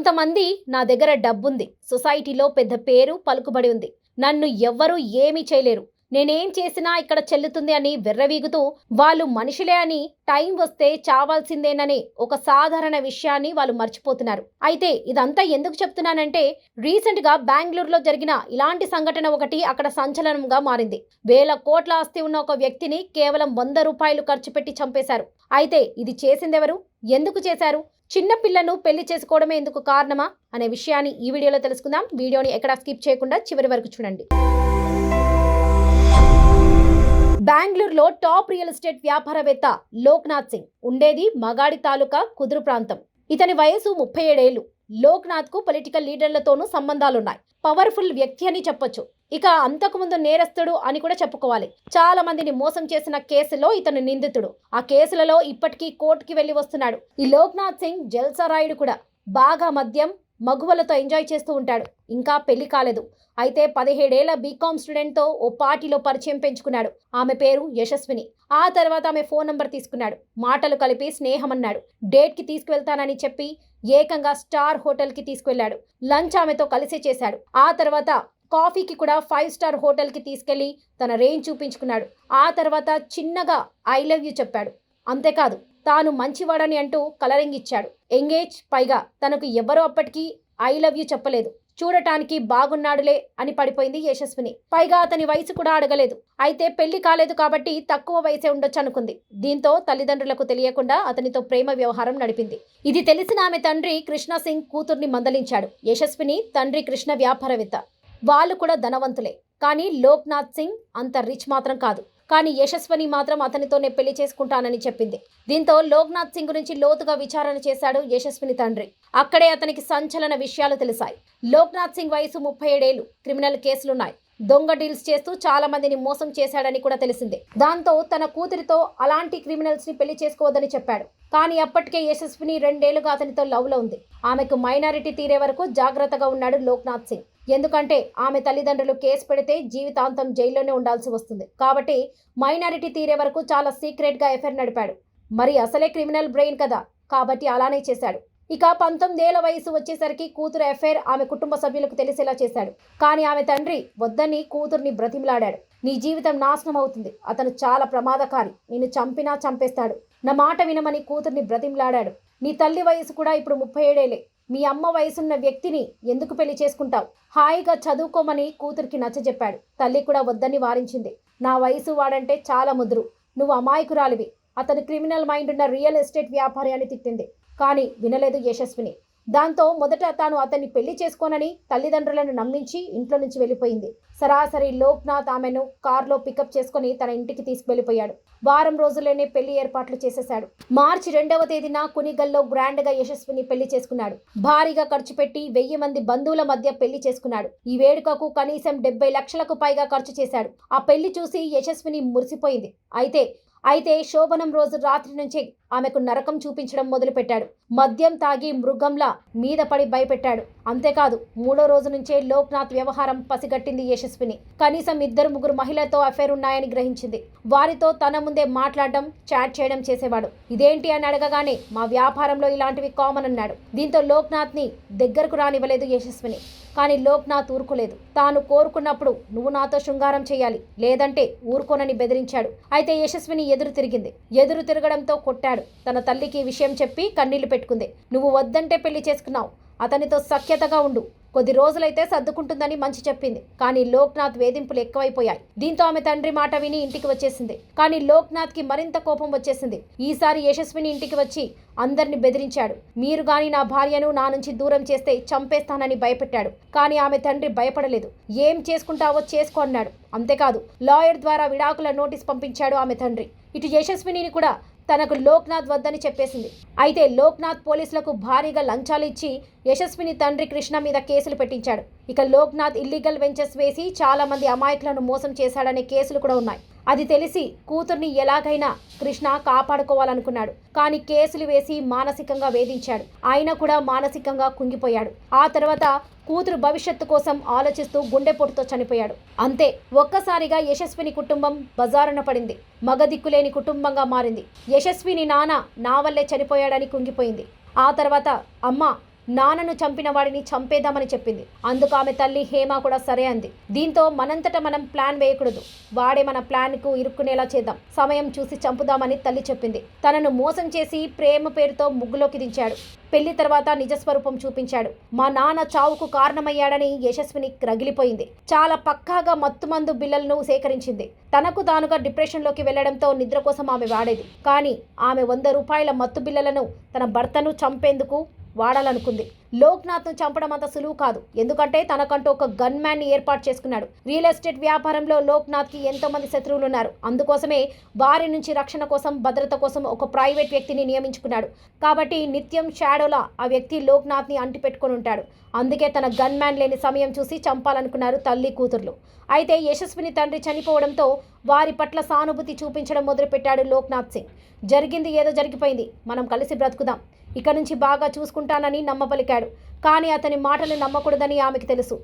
కొంతమంది నా దగ్గర డబ్బుంది. సొసైటీలో పెద్ద పేరు పలుకుబడి ఉంది. నన్ను ఎవ్వరూ ఏమీ చేయలేరు. నేనేం చేసినా ఇక్కడ చెల్లుతుంది అని వెర్రవీగుతూ వాళ్ళు మనుషులే అని టైం వస్తే చావాల్సిందేననే ఒక సాధారణ విషయాన్ని వాళ్ళు మర్చిపోతున్నారు. అయితే ఇదంతా ఎందుకు చెప్తున్నానంటే రీసెంట్గా బెంగళూరులో జరిగిన ఇలాంటి సంఘటన ఒకటి అక్కడ సంచలనంగా మారింది. వేల కోట్ల ఆస్తి ఉన్న ఒక వ్యక్తిని కేవలం వంద రూపాయలు ఖర్చు పెట్టి చంపేశారు. అయితే ఇది చేసిందెవరు? ఎందుకు చేశారు? చిన్న పిల్లను పెళ్ళి చేసుకోవడమే ఎందుకు కారణమా అనే విషయాన్ని ఈ వీడియోలో తెలుసుకుందాం. వీడియోని ఎక్కడా స్కిప్ చేయకుండా చివరి వరకు చూడండి. బెంగళూరులో టాప్ రియల్ ఎస్టేట్ వ్యాపారవేత్త లోక్నాథ్ సింగ్ ఉండేది మగాడి తాలూకా కుదురు ప్రాంతం. ఇతని వయసు ముప్పై ఏడేళ్ళు లోక్నాథ్కు పొలిటికల్ లీడర్లతోనూ సంబంధాలున్నాయి. పవర్ఫుల్ వ్యక్తి అని చెప్పొచ్చు. ఇక అంతకుముందు నేరస్తుడు అని కూడా చెప్పుకోవాలి. చాలా మందిని మోసం చేసిన కేసులో ఇతను నిందితుడు. ఆ కేసులలో ఇప్పటికీ కోర్టుకి వెళ్ళి వస్తున్నాడు. ఈ లోక్నాథ్ సింగ్ జల్సరాయుడు కూడా. బాగా మద్యం మగువలతో ఎంజాయ్ చేస్తూ ఉంటాడు. ఇంకా పెళ్ళి కాలేదు. అయితే పదిహేడేళ్ళ బీకామ్ స్టూడెంట్తో ఓ పార్టీలో పరిచయం పెంచుకున్నాడు. ఆమె పేరు యశస్విని. ఆ తర్వాత ఆమె ఫోన్ నంబర్ తీసుకున్నాడు. మాటలు కలిపి స్నేహం అన్నాడు డేట్కి తీసుకువెళ్తానని చెప్పి ఏకంగా స్టార్ హోటల్కి తీసుకువెళ్ళాడు. లంచ్ ఆమెతో కలిసే చేశాడు. ఆ తర్వాత కాఫీకి కూడా ఫైవ్ స్టార్ హోటల్కి తీసుకెళ్ళి తన రేంజ్ చూపించుకున్నాడు. ఆ తర్వాత చిన్నగా ఐ లవ్ యూ చెప్పాడు. అంతేకాదు తాను మంచివాడని అంటూ కలరింగ్ ఇచ్చాడు ఎంగేజ్ పైగా తనకు ఎవరో అప్పటికీ ఐ లవ్ యూ చెప్పలేదు. చూడటానికి బాగున్నాడులే అని పడిపోయింది యశస్విని. పైగా అతని వయసు కూడా అడగలేదు. అయితే పెళ్ళి కాలేదు కాబట్టి తక్కువ వయసే ఉండొచ్చు అనుకుంది దీంతో తల్లిదండ్రులకు తెలియకుండా అతనితో ప్రేమ వ్యవహారం నడిపింది. ఇది తెలిసిన ఆమె తండ్రి కృష్ణ సింగ్ కూతుర్ని మందలించాడు. యశస్విని తండ్రి కృష్ణ వ్యాపారవేత్త. వాళ్ళు కూడా ధనవంతులే. కానీ లోక్నాథ్ సింగ్ అంత రిచ్ మాత్రం కాదు. కానీ యశస్వని మాత్రం అతనితోనే పెళ్ళి చేసుకుంటానని చెప్పింది. దీంతో లోక్నాథ్ సింగ్ గురించి లోతుగా విచారణ చేశాడు యశస్విని తండ్రి. అక్కడే అతనికి సంచలన విషయాలు తెలిసాయి. లోక్నాథ్ సింగ్ వయసు ముప్పై ఏడేళ్ళు క్రిమినల్ కేసులున్నాయి. దొంగ డీల్స్ చేస్తూ చాలా మందిని మోసం చేశాడని కూడా తెలిసిందే. దాంతో తన కూతురితో అలాంటి క్రిమినల్స్ని పెళ్ళి చేసుకోవద్దని చెప్పాడు. కానీ అప్పటికే యశస్విని రెండేళ్ళుగా అతనితో లవ్లో ఉంది. ఆమెకు మైనారిటీ తీరే వరకు జాగ్రత్తగా ఉన్నాడు లోక్నాథ్ సింగ్. ఎందుకంటే ఆమె తల్లిదండ్రులు కేసు పెడితే జీవితాంతం జైల్లోనే ఉండాల్సి వస్తుంది. కాబట్టి మైనారిటీ తీరే వరకు చాలా సీక్రెట్గా ఎఫైర్ నడిపాడు. మరి అసలే క్రిమినల్ బ్రెయిన్ కదా. కాబట్టి అలానే చేశాడు. ఇక పంతొమ్మిదేళ్ళ వయసు వచ్చేసరికి కూతురు ఎఫైర్ ఆమె కుటుంబ సభ్యులకు తెలిసేలా చేశాడు. కానీ ఆమె తండ్రి వద్దని కూతుర్ని బ్రతిమలాడాడు. నీ జీవితం నాశనం అవుతుంది. అతను చాలా ప్రమాదకారి. నిన్ను చంపినా చంపేస్తాడు. నా మాట వినమని కూతుర్ని బ్రతిమలాడాడు. నీ తల్లి వయసు కూడా ఇప్పుడు ముప్పై ఏడేలే. మీ అమ్మ వయసున్న వ్యక్తిని ఎందుకు పెళ్ళి చేసుకుంటావు? హాయిగా చదువుకోమని కూతురికి నచ్చజెప్పాడు. తల్లి కూడా వద్దని వారించింది. నా వయసు వాడంటే చాలా ముదురు. నువ్వు అమాయకురాలివి. అతను క్రిమినల్ మైండ్ ఉన్న రియల్ ఎస్టేట్ వ్యాపారి అని తిట్టింది. కానీ వినలేదు యశస్విని. దాంతో మొదట తాను అతన్ని పెళ్ళి చేసుకోనని తల్లిదండ్రులను నమ్మించి ఇంట్లో నుంచి వెళ్ళిపోయింది. సరాసరి లోక్నాథ్ ఆమెను కారులో పికప్ చేసుకుని తన ఇంటికి తీసుకువెళ్ళిపోయాడు. వారం రోజుల్లోనే పెళ్ళి ఏర్పాట్లు చేసేశాడు. మార్చి రెండవ తేదీన కునిగల్లో గ్రాండ్గా యశస్విని పెళ్ళి చేసుకున్నాడు. భారీగా ఖర్చు పెట్టి వెయ్యి మంది బంధువుల మధ్య పెళ్ళి చేసుకున్నాడు. ఈ వేడుకకు కనీసం డెబ్బై లక్షలకు పైగా ఖర్చు చేశాడు. ఆ పెళ్ళి చూసి యశస్విని మురిసిపోయింది. అయితే అయితే శోభనం రోజు రాత్రి నుంచి ఆమెకు నరకం చూపించడం మొదలుపెట్టాడు. మద్యం తాగి మృగంలా మీద పడి భయపెట్టాడు. అంతేకాదు మూడో రోజు నుంచే లోక్నాథ్ వ్యవహారం పసిగట్టింది యశస్విని. కనీసం ఇద్దరు ముగ్గురు మహిళలతో అఫేర్ ఉన్నాయని గ్రహించింది. వారితో తన ముందే మాట్లాడడం చాట్ చేయడం చేసేవాడు. ఇదేంటి అని అడగగానే మా వ్యాపారంలో ఇలాంటివి కామన్ అన్నాడు. దీంతో లోక్నాథ్ని దగ్గరకు రానివ్వలేదు యశస్విని. కానీ లోక్నాథ్ ఊరుకోలేదు తాను కోరుకున్నప్పుడు నువ్వు నాతో శృంగారం చేయాలి. లేదంటే ఊరుకోనని బెదిరించాడు. అయితే యశస్విని ఎదురు తిరిగింది. ఎదురు తిరగడంతో కొట్టాడు. తన తల్లికి ఈ విషయం చెప్పి కన్నీళ్ళు పెట్టుకుంది. నువ్వు వద్దంటే పెళ్ళి చేసుకున్నావు. అతనితో సఖ్యతగా ఉండు. కొద్ది రోజులైతే సర్దుకుంటుందని మంచి చెప్పింది. కానీ లోక్నాథ్ వేధింపులు ఎక్కువైపోయాయి. దీంతో ఆమె తండ్రి మాట విని ఇంటికి వచ్చేసింది. కానీ లోక్నాథ్కి మరింత కోపం వచ్చేసింది. ఈసారి యశస్విని ఇంటికి వచ్చి అందరిని బెదిరించాడు. మీరు గాని నా భార్యను నా నుంచి దూరం చేస్తే చంపేస్తానని భయపెట్టాడు. కానీ ఆమె తండ్రి భయపడలేదు. ఏం చేసుకుంటావో చేసుకో అన్నాడు. అంతేకాదు లాయర్ ద్వారా విడాకుల నోటీస్ పంపించాడు ఆమె తండ్రి. ఇటు యశస్విని కూడా తనకు లోక్నాథ్ వద్దని చెప్పేసింది. అయితే లోక్నాథ్ పోలీసులకు భారీగా లంచాలు ఇచ్చి యశస్విని తండ్రి కృష్ణ మీద కేసులు పెట్టించాడు. ఇక లోక్నాథ్ ఇల్లీగల్ వెంచర్స్ వేసి చాలా మంది అమాయకులను మోసం చేశాడనే కేసులు కూడా ఉన్నాయి. అది తెలిసి కూతుర్ని ఎలాగైనా కృష్ణ కాపాడుకోవాలనుకున్నాడు. కానీ కేసులు వేసి మానసికంగా వేధించాడు. ఆయన కూడా మానసికంగా కుంగిపోయాడు. ఆ తర్వాత కూతురు భవిష్యత్తు కోసం ఆలోచిస్తూ గుండెపోటుతో చనిపోయాడు. అంతే ఒక్కసారిగా యశస్విని కుటుంబం బజారున పడింది. మగ దిక్కులేని కుటుంబంగా మారింది. యశస్విని నాన్న నా వల్లే చనిపోయాడని కుంగిపోయింది. ఆ తర్వాత అమ్మ నాన్నను చంపిన వాడిని చంపేద్దామని చెప్పింది. అందుకు ఆమె తల్లి హేమ కూడా సరే అంది. దీంతో మనంతట మనం ప్లాన్ వేయకూడదు. వాడే మన ప్లాన్కు ఇరుక్కునేలా చేద్దాం. సమయం చూసి చంపుదామని తల్లి చెప్పింది. తనను మోసం చేసి ప్రేమ పేరుతో ముగ్గులోకి దించాడు. పెళ్ళి తర్వాత నిజస్వరూపం చూపించాడు. మా నాన్న చావుకు కారణమయ్యాడని యశస్విని రగిలిపోయింది. చాలా పక్కాగా మత్తుమందు బిల్లలను సేకరించింది. తనకు తానుగా డిప్రెషన్లోకి వెళ్ళడంతో నిద్ర కోసం ఆమె వాడేది. కానీ ఆమె వంద రూపాయల మత్తు బిల్లలను తన భర్తను చంపేందుకు వాడాలనుకుంది. లోక్నాథ్ను చంపడం అంత సులువు కాదు. ఎందుకంటే తనకంటూ ఒక గన్ మ్యాన్ని ఏర్పాటు చేసుకున్నాడు. రియల్ ఎస్టేట్ వ్యాపారంలో లోక్నాథ్కి ఎంతో మంది శత్రువులు ఉన్నారు అందుకోసమే వారి నుంచి రక్షణ కోసం భద్రత కోసం ఒక ప్రైవేట్ వ్యక్తిని నియమించుకున్నాడు. కాబట్టి నిత్యం షాడోలా ఆ వ్యక్తి లోక్నాథ్ని అంటిపెట్టుకొని ఉంటాడు. అందుకే తన గన్ మ్యాన్ లేని సమయం చూసి చంపాలనుకున్నారు తల్లి కూతుర్లు. అయితే యశస్విని తండ్రి చనిపోవడంతో వారి పట్ల సానుభూతి చూపించడం మొదలుపెట్టాడు లోక్నాథ్ సింగ్. జరిగింది ఏదో జరిగిపోయింది. మనం కలిసి బ్రతుకుదాం. ఇక నుంచి బాగా చూసుకుంటానని నమ్మపలికాడు కానీ అతని మాటలు నమ్మకూడదని ఆమెకి తెలుసు.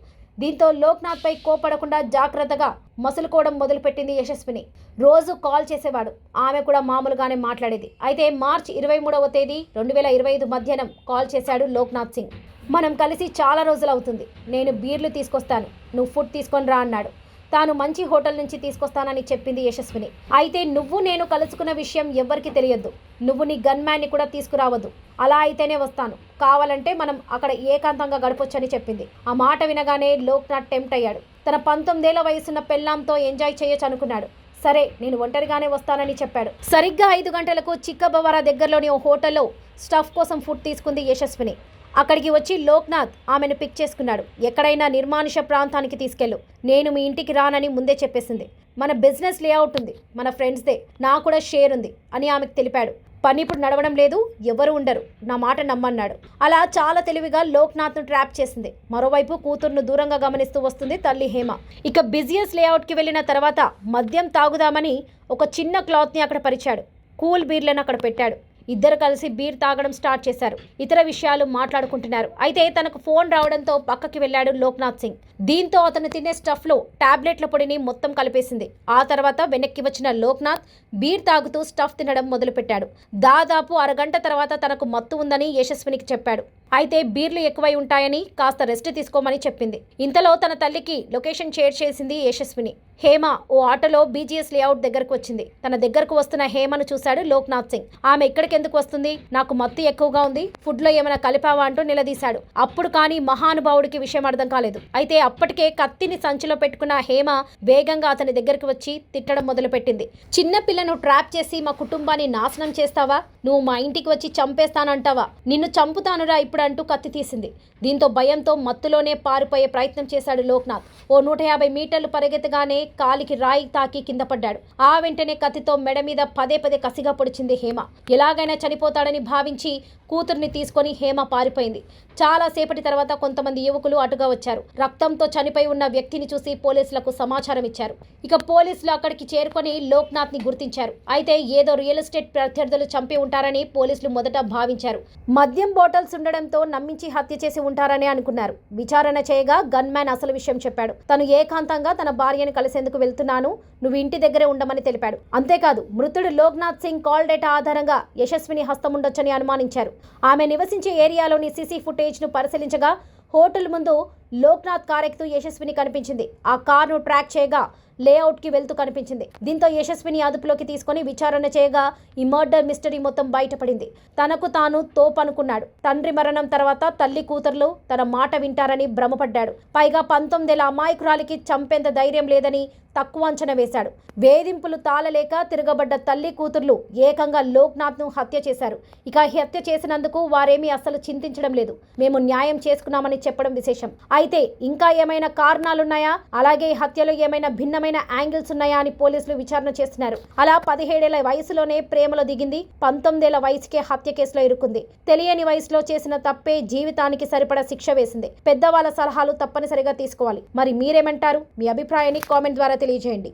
దీంతో లోక్నాథ్పై కోపడకుండా జాగ్రత్తగా మసులుకోవడం మొదలుపెట్టింది యశస్విని. రోజు కాల్ చేసేవాడు. ఆమె కూడా మామూలుగానే మాట్లాడేది. అయితే మార్చి ఇరవై మూడవ తేదీ రెండు వేల ఇరవై ఐదు మధ్యాహ్నం కాల్ చేశాడు లోక్నాథ్ సింగ్. మనం కలిసి చాలా రోజులు అవుతుంది నేను బీర్లు తీసుకొస్తాను. నువ్వు ఫుడ్ తీసుకొని రా అన్నాడు. తాను మంచి హోటల్ నుంచి తీసుకొస్తానని చెప్పింది యశస్విని. అయితే నువ్వు నేను కలుసుకున్న విషయం ఎవ్వరికి తెలియద్దు. నువ్వు నీ గన్ మ్యాన్ని కూడా తీసుకురావద్దు. అలా అయితేనే వస్తాను. కావాలంటే మనం అక్కడ ఏకాంతంగా గడపొచ్చని చెప్పింది. ఆ మాట వినగానే లోక్నాథ్ టెంప్ట్ అయ్యాడు. తన పంతొమ్మిదేళ్ళ వయసున్న పెళ్ళాంతో ఎంజాయ్ చేయొచ్చు అనుకున్నాడు. సరే నేను ఒంటరిగానే వస్తానని చెప్పాడు. సరిగ్గా ఐదు గంటలకు చిక్కబవారా దగ్గరలోని ఓ హోటల్లో స్టఫ్ కోసం ఫుడ్ తీసుకుంది యశస్విని. అక్కడికి వచ్చి లోక్నాథ్ ఆమెను పిక్ చేసుకున్నాడు. ఎక్కడైనా నిర్మానుష ప్రాంతానికి తీసుకెళ్ళు. నేను మీ ఇంటికి రానని ముందే చెప్పేసింది. మన బిజినెస్ లేఅవుట్ ఉంది. మన ఫ్రెండ్స్దే. నా కూడా షేర్ ఉంది అని ఆమెకు తెలిపాడు. పని ఇప్పుడు నడవడం లేదు. ఎవరు ఉండరు. నా మాట నమ్మన్నాడు. అలా చాలా తెలివిగా లోక్నాథ్ను ట్రాప్ చేసింది. మరోవైపు కూతుర్ను దూరంగా గమనిస్తూ వస్తుంది తల్లి హేమ. ఇక బిజినెస్ లేఅవుట్కి వెళ్ళిన తర్వాత మద్యం తాగుదామని ఒక చిన్న క్లాత్ని అక్కడ పరిచాడు. కూల్ బీర్లను అక్కడ పెట్టాడు. ఇద్దరు కలిసి బీర్ తాగడం స్టార్ట్ చేశారు. ఇతర విషయాలు మాట్లాడుకుంటున్నారు. అయితే తనకు ఫోన్ రావడంతో పక్కకి వెళ్ళాడు లోక్నాథ్ సింగ్. దీంతో అతను తినే స్టఫ్లో టాబ్లెట్ల పొడిని మొత్తం కలిపేసింది. ఆ తర్వాత వెనక్కి వచ్చిన లోక్నాథ్ బీర్ తాగుతూ స్టఫ్ తినడం మొదలుపెట్టాడు. దాదాపు అరగంట తర్వాత తనకు మత్తు ఉందని యశస్వినికి చెప్పాడు. అయితే బీర్లు ఎక్కువై ఉంటాయని కాస్త రెస్ట్ తీసుకోమని చెప్పింది. ఇంతలో తన తల్లికి లొకేషన్ షేర్ చేసింది యశస్విని. హేమ ఓ ఆటోలో బీజీఎస్ లేఅవుట్ దగ్గరకు వచ్చింది. తన దగ్గరకు వస్తున్న హేమను చూశాడు లోక్నాథ్ సింగ్. ఆమె ఇక్కడికి ఎందుకు వస్తుంది? నాకు మత్తు ఎక్కువగా ఉంది. ఫుడ్లో ఏమైనా కలిపావా అంటూ నిలదీశాడు. అప్పుడు కానీ మహానుభావుడికి విషయం అర్థం కాలేదు. అయితే అప్పటికే కత్తిని సంచిలో పెట్టుకున్న హేమ వేగంగా అతని దగ్గరకు వచ్చి తిట్టడం మొదలుపెట్టింది. చిన్న పిల్లను ట్రాప్ చేసి మా కుటుంబాన్ని నాశనం చేస్తావా? నువ్వు మా ఇంటికి వచ్చి చంపేస్తానంటావా? నిన్ను చంపుతానురా ఇప్పుడు అంటూ కత్తి తీసింది. దీంతో భయంతో మత్తులోనే పారిపోయే ప్రయత్నం చేశాడు లోక్నాథ్. ఓ నూట యాభై మీటర్లు పరిగెత్తగానే కాలికి రాయి తాకి కింద పడ్డాడు. ఆ వెంటనే కత్తితో మెడ మీద పదే పదే కసిగా పొడిచింది హేమ. ఎలాగైనా చనిపోతాడని భావించి కూతుర్ని తీసుకొని హేమ పారిపోయింది. చాలా సేపటి తర్వాత కొంతమంది యువకులు అటుగా వచ్చారు. రక్తంతో చనిపోయి ఉన్న వ్యక్తిని చూసి పోలీసులకు సమాచారం ఇచ్చారు. ఇక పోలీసులు అక్కడికి చేరుకొని లోక్నాథ్ని గుర్తించారు. అయితే ఏదో రియల్ ఎస్టేట్ ప్రత్యర్థులు చంపి ఉంటారని పోలీసులు మొదట భావించారు. మద్యం బాటిల్స్ ఉండడంతో నమ్మించి హత్య చేసి ఉంటారని అనుకున్నారు. విచారణ చేయగా గన్ మ్యాన్ అసలు విషయం చెప్పాడు. తను ఏకాంతంగా తన భార్యను కలిసేందుకు వెళ్తున్నాను. నువ్వు ఇంటి దగ్గరే ఉండమని తెలిపాడు. అంతేకాదు మృతుడు లోక్నాథ్ సింగ్ కాల్ డేటా ఆధారంగా యశస్విని హస్తం ఉండొచ్చని అనుమానించారు. ఆమె నివసించే ఏరియాలోని సీసీ ఫుటేజ్ను పరిశీలించగా హోటల్ ముందు లోక్నాథ్ కారెక్తూ యశస్విని కనిపించింది. ఆ కార్ను ట్రాక్ చేయగా లేఅవుట్కి వెళ్తూ కనిపించింది. దీంతో యశస్విని అదుపులోకి తీసుకొని విచారణ చేయగా ఈ మర్డర్ మిస్టరీ మొత్తం బయటపడింది. తనకు తాను తోపనుకున్నాడు. తండ్రి మరణం తర్వాత తల్లి కూతుర్లు తన మాట వింటారని భ్రమపడ్డాడు. పైగా పంతొమ్మిదేళ్ళ అమాయకురాలికి చంపేంత ధైర్యం లేదని తక్కువ అంచనా వేశాడు. వేధింపులు తాళలేక తిరగబడ్డ తల్లి కూతుర్లు ఏకంగా లోక్నాథ్ను హత్య చేశారు. ఇక హత్య చేసినందుకు వారేమీ అస్సలు చింతించడం లేదు. మేము న్యాయం చేసుకున్నామని చెప్పడం విశేషం. అయితే ఇంకా ఏమైనా కారణాలున్నాయా? అలాగే ఈ హత్యలో ఏమైనా భిన్నమైన యాంగిల్స్ ఉన్నాయా అని పోలీసులు విచారణ చేస్తున్నారు. అలా పదిహేడేళ్ళ వయసులోనే ప్రేమలో దిగింది పంతొమ్మిదేళ్ళ వయసుకే హత్య కేసులో ఇరుక్కుంది. తెలియని వయసులో చేసిన తప్పే జీవితానికి సరిపడా శిక్ష వేసింది. పెద్దవాళ్ళ సలహాలు తప్పనిసరిగా తీసుకోవాలి. మరి మీరేమంటారు? మీ అభిప్రాయాన్ని కామెంట్ ద్వారా తెలియజేయండి.